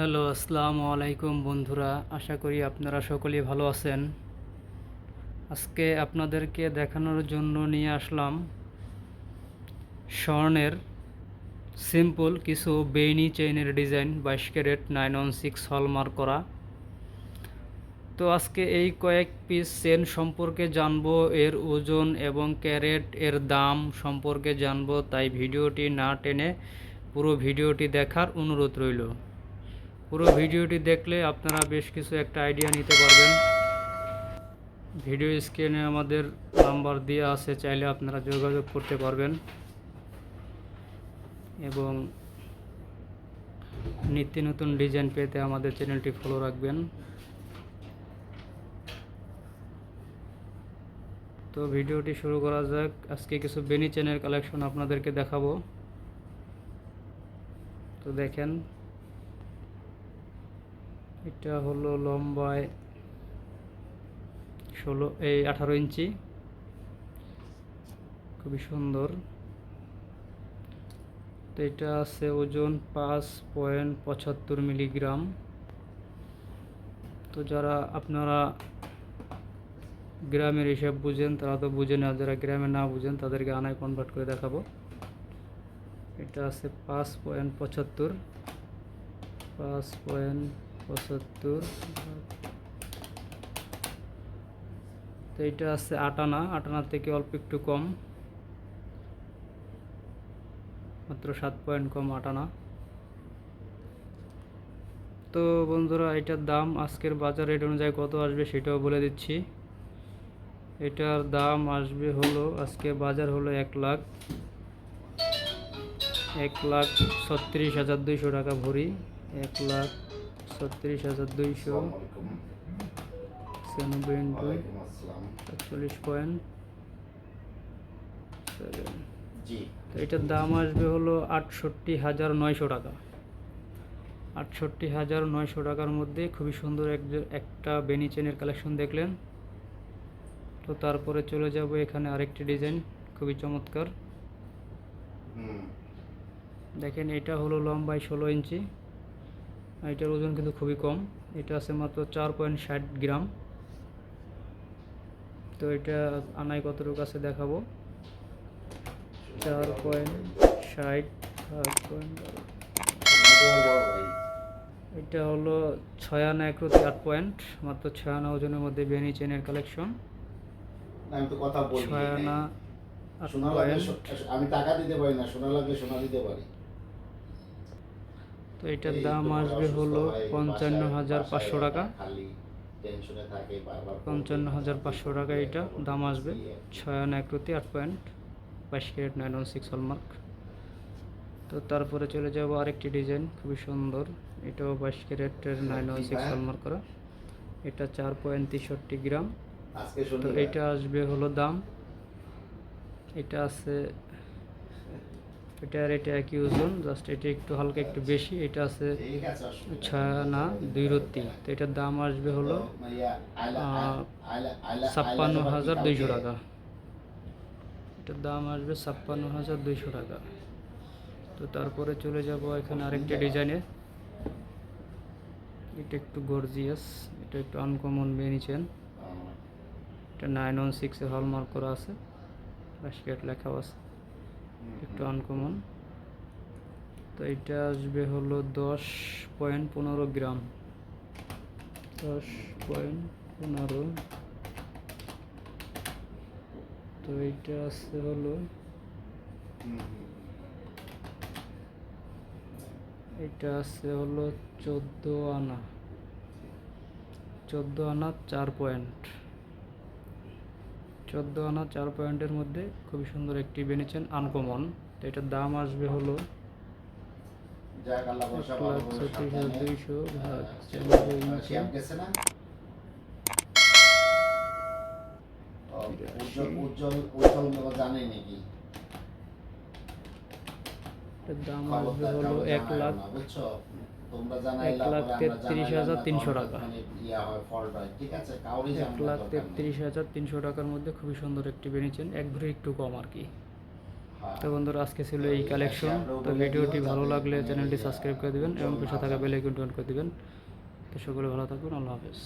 Hello, আসসালামু আলাইকুম বন্ধুরা। আশা করি আপনারা সকলেই ভালো আছেন। আজকে আপনাদেরকে দেখানোর জন্য নিয়ে আসলাম স্বর্ণের সিম্পল কিছু বেইনি চেইনের ডিজাইন, বাইশ carat, nine one six hallmark করা। তো আজকে এই কয়েক পিস চেন সম্পর্কে জানব, এর ওজন এবং ক্যারেট এর দাম সম্পর্কে জানব, তাই ভিডিওটি না টেনে পুরো ভিডিওটি দেখার অনুরোধ রইল। পুরো ভিডিওটি দেখলে আপনারা বেশ কিছু একটা আইডিয়া নিতে পারবেন। ভিডিও স্ক্রিনে আমাদের নাম্বার দেওয়া আছে, চাইলে আপনারা যোগাযোগ করতে পারবেন। এবং নিত্য নতুন ডিজাইন পেতে আমাদের চ্যানেলটি ফলো রাখবেন। তো ভিডিওটি শুরু করা যাক। আজকে কিছু বেনি চেনের কালেকশন আপনাদেরকে দেখাবো। তো দেখেন এটা হলো লম্বায় ষোলো, এই আঠারো ইঞ্চি। খুবই সুন্দর। তো এটা আছে ওজন পাঁচ পয়েন্ট পঁচাত্তর মিলিগ্রাম। তো যারা আপনারা গ্রামের হিসাব বুঝেন, তারা তো বুঝে না। যারা গ্রামে না বুঝেন, তাদেরকে আনায় কনভার্ট করে দেখাবো। এটা আছে পাঁচ পয়েন্ট পঁচাত্তর, পাঁচ পয়েন্ট পঁচাত্তর। তো এইটা আছে আটানা। আটানা থেকে অল্প একটু কম। মাত্র সাত পয়েন্ট কম আটানা। তো বন্ধুরা, এটার দাম আজকের বাজার রেট অনুযায়ী কত আসবে সেটাও বলে দিচ্ছি। এটার দাম আসবে হলো, আজকে বাজার হলো এক লাখ। এক লাখ ছত্রিশ হাজার দুইশো টাকা ভরি। এক লাখ ছত্রিশ হাজার দুইশো ছিয়ানব্বই ইন্টু সাতচল্লিশ পয়েন্ট তো এটার দাম আসবে হলো আটষট্টি হাজার নয়শো টাকা। আটষট্টি হাজার নয়শো টাকার মধ্যে খুবই সুন্দর এক একটা বেনি চেনের কালেকশন দেখলেন। তো তারপরে চলে যাব এখানে আরেকটি ডিজাইন খুবই চমৎকার। দেখেন এটা হলো লম্বায় ষোলো ইঞ্চি। এটার ওজন কিন্তু খুবই কম। এটা আছে মাত্র চার পয়েন্ট ষাট গ্রাম। তো এটা আনায় কতটুকু আছে দেখাবো। চার পয়েন্ট ষাট পয়েন্ট এটা হলো ছয় আনা একরতি আট পয়েন্ট মাত্র ছয় আনা ওজনের মধ্যে বেনি চেনের কালেকশন। ছয় আনা আমি টাকা দিতে পারি না শোনা লাগলে শোনা দিতে পারি। তো এটার দাম আসবে হলো পঞ্চান্ন হাজার পাঁচশো টাকা। পঞ্চান্ন হাজার পাঁচশো টাকা এটা, দাম আসবে ছয় আনা একরতি আট পয়েন্ট বাইশ carat, nine one six hallmark. তো তারপরে চলে যাব আরেকটি ডিজাইন, খুবই সুন্দর। এটাও বাইশ ক্যারেটের, নাইন ওয়ান সিক্স হলমার্ক করা। এটা চার পয়েন্ট তেষট্টি গ্রাম। তো এটা আসবে হলো দাম, এটা আছে এটার এটা একই ওজন জাস্ট এটা একটু হালকা একটু বেশি এটা আছে অসুবিধা ছয় দুই রত্তি। তো এটার দাম আসবে হলো ছাপ্পান্ন হাজার দুইশো টাকা। এটার দাম আসবে ছাপ্পান্ন হাজার দুইশো টাকা। তো তারপরে চলে যাব এখানে আরেকটা ডিজাইনে। এটা একটু গর্জিয়াস এটা একটু আনকমন আহ, এটা নাইন ওয়ান সিক্সে হলমার্ক করা আছে লেখাও আছে। একটু আনকমন তো এটা আসবে হলো দশ পয়েন্ট পনেরো গ্রাম। দশ পয়েন্ট পনেরো। তো এইটা আছে হলো। এটা আছে হলো চোদ্দ আনা। চোদ্দ আনা চার পয়েন্ট। চোদ্দ আনা চার পয়েন্টের মধ্যে খুবই সুন্দর একটি বেনেছেন আনকমন। তো এটার দাম আসবে হলো দুইশো ভাগ দাম আসবে হলো এক লাখ এক লাখ তেত্রিশ হাজার তিনশো টাকা। মানে কাউরই এক লাখ তেত্রিশ হাজার তিনশো টাকার মধ্যে খুবই সুন্দর একটি বেরিয়েছেন এক ভরি একটু কম আর কি। হ্যাঁ। তো বন্ধুরা আজকে ছিল এই কালেকশন তো ভিডিওটি ভালো লাগলে চ্যানেলটি সাবস্ক্রাইব করে দিবেন এবং পেশা থাকা বেল আইকনটি অন করে দিবেন। তো সকলে ভালো থাকুন আল্লাহ হাফেজ।